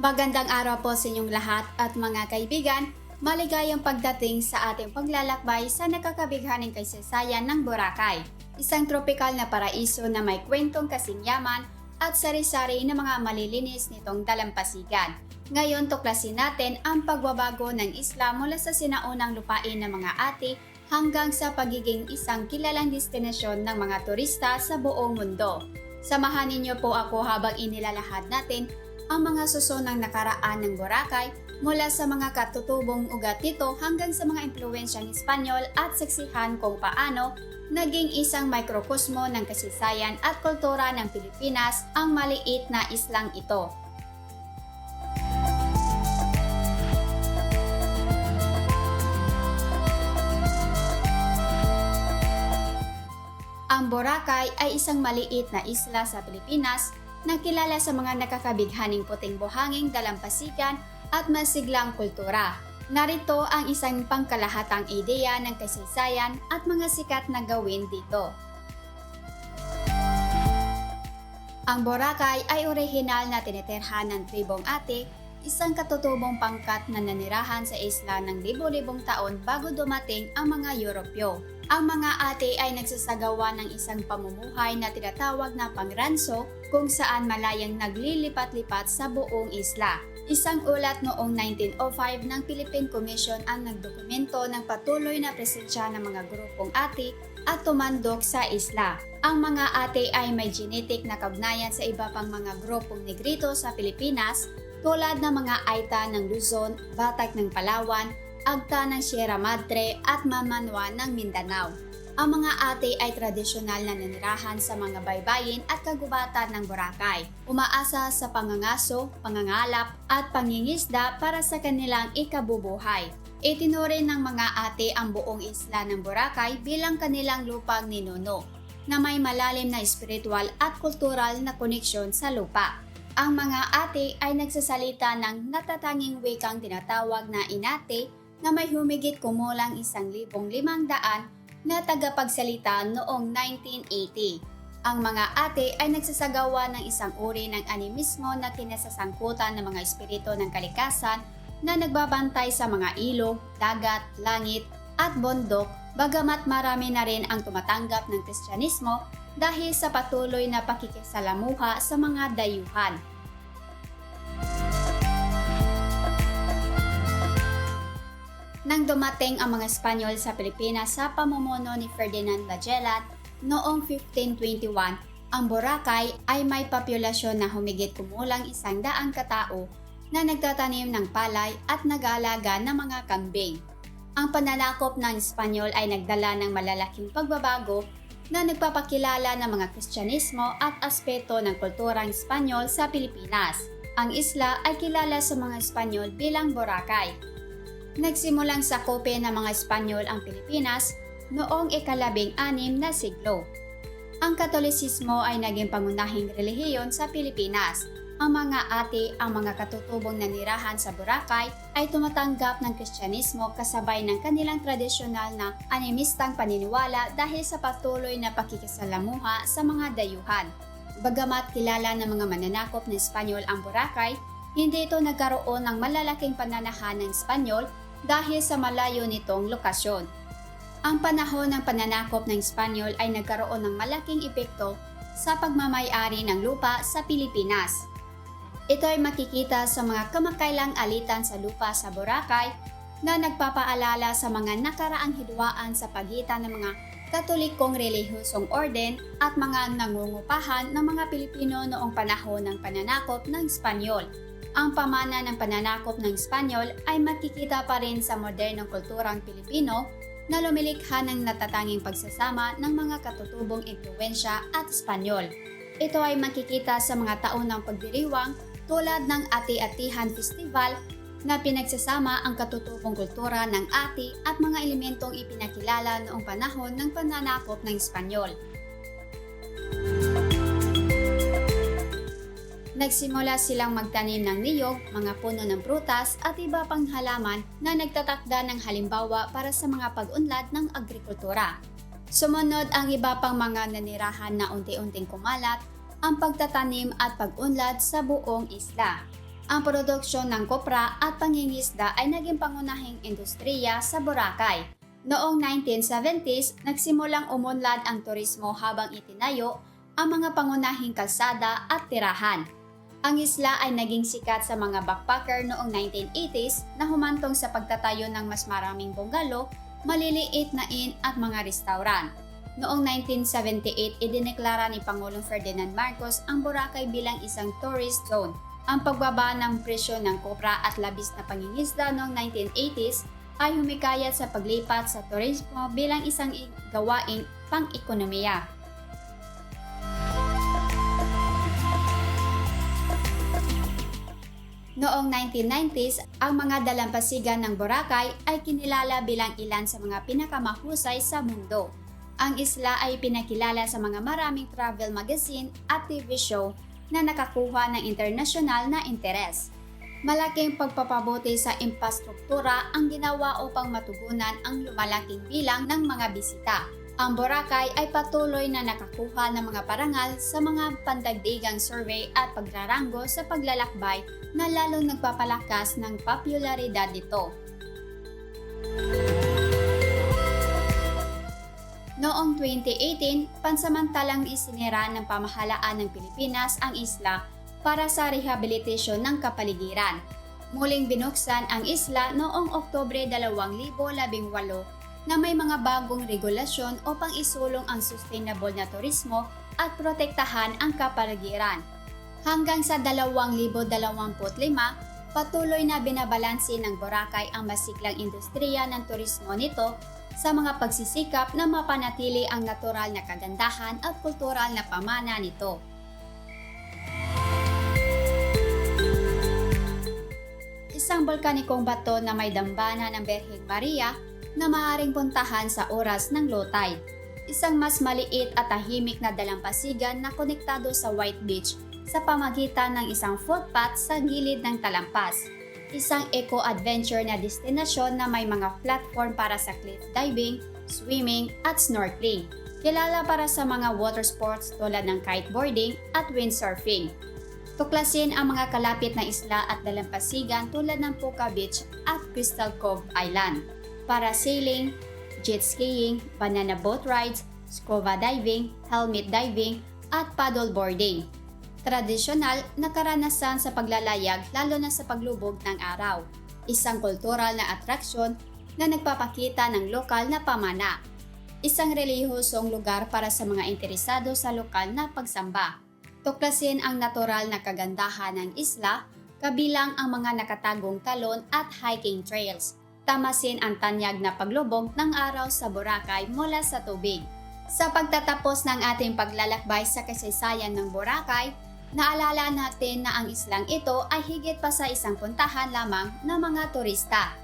Magandang araw po sa inyong lahat at mga kaibigan. Maligayang pagdating sa ating paglalakbay sa nakakabighaning kasaysayan ng Boracay. Isang tropikal na paraiso na may kwentong kasing yaman at sari-sari na mga malilinis nitong dalampasigan. Ngayon tuklasin natin ang pagbabago ng isla mula sa sinaunang lupain ng mga ati hanggang sa pagiging isang kilalang destinasyon ng mga turista sa buong mundo. Samahan ninyo po ako habang inilalahad natin ang mga susunang nakaraan ng Boracay mula sa mga katutubong ugat nito hanggang sa mga impluensyang Espanyol at saksihan kung paano naging isang mikrokosmo ng kasaysayan at kultura ng Pilipinas ang maliit na islang ito. Ang Boracay ay isang maliit na isla sa Pilipinas na kilala sa mga nakakabighaning puting buhanging dalampasigan at masiglang kultura. Narito ang isang pangkalahatang ideya ng kasaysayan at mga sikat na gawin dito. Ang Boracay ay orihinal na tinitirhan ng tribong Ate, isang katutubong pangkat na nanirahan sa isla ng libo-libong taon bago dumating ang mga Europyo. Ang mga ate ay nagsasagawa ng isang pamumuhay na tinatawag na pangranso kung saan malayang naglilipat-lipat sa buong isla. Isang ulat noong 1905 ng Philippine Commission ang nagdokumento ng patuloy na presensya ng mga grupong ate at tumandok sa isla. Ang mga ate ay may genetic na kaugnayan sa iba pang mga grupong negrito sa Pilipinas tulad ng mga Aita ng Luzon, Batak ng Palawan, Agta ng Sierra Madre at Mamanwa ng Mindanao. Ang mga ate ay tradisyonal na nanirahan sa mga baybayin at kagubatan ng Boracay. Umaasa sa pangangaso, pangangalap at pangingisda para sa kanilang ikabubuhay. Itinuring ng mga ate ang buong isla ng Boracay bilang kanilang lupang ninuno na may malalim na spiritual at kultural na koneksyon sa lupa. Ang mga ate ay nagsasalita ng natatanging wikang tinatawag na inate na may humigit kumulang isang libong limang daan na tagapagsalita noong 1980. Ang mga ate ay nagsasagawa ng isang uri ng animismo na kinasasangkutan ng mga espiritu ng kalikasan na nagbabantay sa mga ilog, dagat, langit at bundok bagamat marami na rin ang tumatanggap ng Kristyanismo dahil sa patuloy na pakikisalamuha sa mga dayuhan. Nang dumating ang mga Espanyol sa Pilipinas sa pamumuno ni Ferdinand Magellan noong 1521, ang Boracay ay may populasyon na humigit kumulang isang daang katao na nagtatanim ng palay at nag-aalaga ng mga kambing. Ang pananakop ng Espanyol ay nagdala ng malalaking pagbabago na nagpapakilala ng mga Kristyanismo at aspeto ng kulturang Espanyol sa Pilipinas. Ang isla ay kilala sa mga Espanyol bilang Boracay. Nagsimulang sakope ng mga Espanyol ang Pilipinas noong ikalabing anim na siglo. Ang Katolisismo ay naging pangunahing relihiyon sa Pilipinas. Ang mga ate, ang mga katutubong nanirahan sa Boracay ay tumatanggap ng Kristyanismo kasabay ng kanilang tradisyonal na animistang paniniwala dahil sa patuloy na pakikisalamuha sa mga dayuhan. Bagamat kilala ng mga mananakop na Espanyol ang Boracay, hindi ito nagkaroon ng malalaking pananahan ng Espanyol dahil sa malayo nitong lokasyon. Ang panahon ng pananakop ng Espanyol ay nagkaroon ng malaking epekto sa pagmamayari ng lupa sa Pilipinas. Ito ay makikita sa mga kamakailang alitan sa lupa sa Boracay na nagpapaalala sa mga nakaraang hidwaan sa pagitan ng mga katolikong relihiyosong orden at mga nangungupahan ng mga Pilipino noong panahon ng pananakop ng Espanyol. Ang pamana ng pananakop ng Espanyol ay makikita pa rin sa modernong kulturang Pilipino na lumilikha ng natatanging pagsasama ng mga katutubong impluensya at Espanyol. Ito ay makikita sa mga taon ng pagdiriwang tulad ng Ati-Atihan Festival na pinagsasama ang katutubong kultura ng ati at mga elementong ipinakilala noong panahon ng pananakop ng Espanyol. Nagsimula silang magtanim ng niyog, mga puno ng prutas at iba pang halaman na nagtatakda ng halimbawa para sa mga pag-unlad ng agrikultura. Sumunod ang iba pang mga nanirahan na unti-unting kumalat ang pagtatanim at pag-unlad sa buong isla. Ang produksyon ng kopra at pangingisda ay naging pangunahing industriya sa Boracay. Noong 1970s, nagsimulang umunlad ang turismo habang itinayo ang mga pangunahing kalsada at tirahan. Ang isla ay naging sikat sa mga backpacker noong 1980s na humantong sa pagtatayo ng mas maraming bungalo, maliliit na inn at mga restaurant. Noong 1978, idineklara ni Pangulong Ferdinand Marcos ang Boracay bilang isang tourist zone. Ang pagbaba ng presyo ng kopra at labis na pangingisda noong 1980s ay humikayat sa paglipat sa turismo bilang isang gawain pang-ekonomiya. Noong 1990s, ang mga dalampasigan ng Boracay ay kinilala bilang ilan sa mga pinakamahusay sa mundo. Ang isla ay pinakilala sa mga maraming travel magazine at TV show na nakakuha ng internasyonal na interes. Malaking pagpapabuti sa infrastruktura ang ginawa upang matugunan ang lumalaking bilang ng mga bisita. Ang Boracay ay patuloy na nakakuha ng mga parangal sa mga pandagdigang survey at pagraranggo sa paglalakbay na lalong nagpapalakas ng popularidad nito. Noong 2018, pansamantalang isinira ng pamahalaan ng Pilipinas ang isla para sa rehabilitasyon ng kapaligiran. Muling binuksan ang isla noong Oktobre 2018 na may mga bagong regulasyon upang isulong ang sustainable na turismo at protektahan ang kapaligiran. Hanggang sa 2025, patuloy na binabalanse ng Boracay ang masiklang industriya ng turismo nito sa mga pagsisikap na mapanatili ang natural na kagandahan at kultural na pamana nito. Isang volkanikong bato na may dambana ng Berheng Maria na maaaring puntahan sa oras ng low tide. Isang mas maliit at tahimik na dalampasigan na konektado sa White Beach sa pamagitan ng isang footpath sa gilid ng talampas. Isang eco-adventure na destinasyon na may mga platform para sa cliff diving, swimming at snorkeling. Kilala para sa mga water sports tulad ng kiteboarding at windsurfing. Tuklasin ang mga kalapit na isla at dalampasigan tulad ng Puka Beach at Crystal Cove Island. Para sailing, jet skiing, banana boat rides, scuba diving, helmet diving, at paddleboarding. Tradisyonal na karanasan sa paglalayag lalo na sa paglubog ng araw. Isang kultural na atraksyon na nagpapakita ng lokal na pamana. Isang relihiyosong lugar para sa mga interesado sa lokal na pagsamba. Tuklasin ang natural na kagandahan ng isla, kabilang ang mga nakatagong talon at hiking trails. Tamasin ang tanyag na paglubog ng araw sa Boracay mula sa tubig. Sa pagtatapos ng ating paglalakbay sa kasaysayan ng Boracay, naalala natin na ang islang ito ay higit pa sa isang puntahan lamang ng mga turista.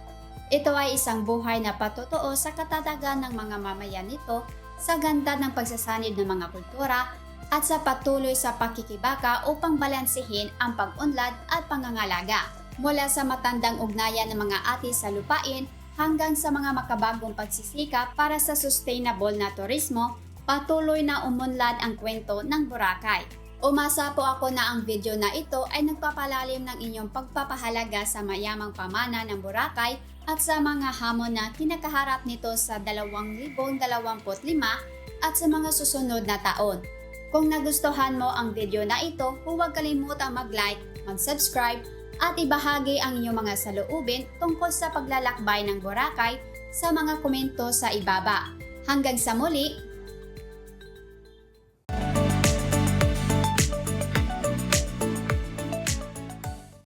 Ito ay isang buhay na patotoo sa katatagan ng mga mamayan nito sa ganda ng pagsasanid ng mga kultura at sa patuloy sa pakikibaka upang balansehin ang pag-unlad at pangangalaga. Mula sa matandang ugnayan ng mga ati sa lupain hanggang sa mga makabagong pagsisikap para sa sustainable na turismo, patuloy na umunlad ang kwento ng Boracay. Umasa po ako na ang video na ito ay nagpapalalim ng inyong pagpapahalaga sa mayamang pamana ng Boracay at sa mga hamon na kinakaharap nito sa 2025 at sa mga susunod na taon. Kung nagustuhan mo ang video na ito, huwag kalimutang mag-like, mag-subscribe at ibahagi ang inyong mga saloobin tungkol sa paglalakbay ng Boracay sa mga komento sa ibaba. Hanggang sa muli,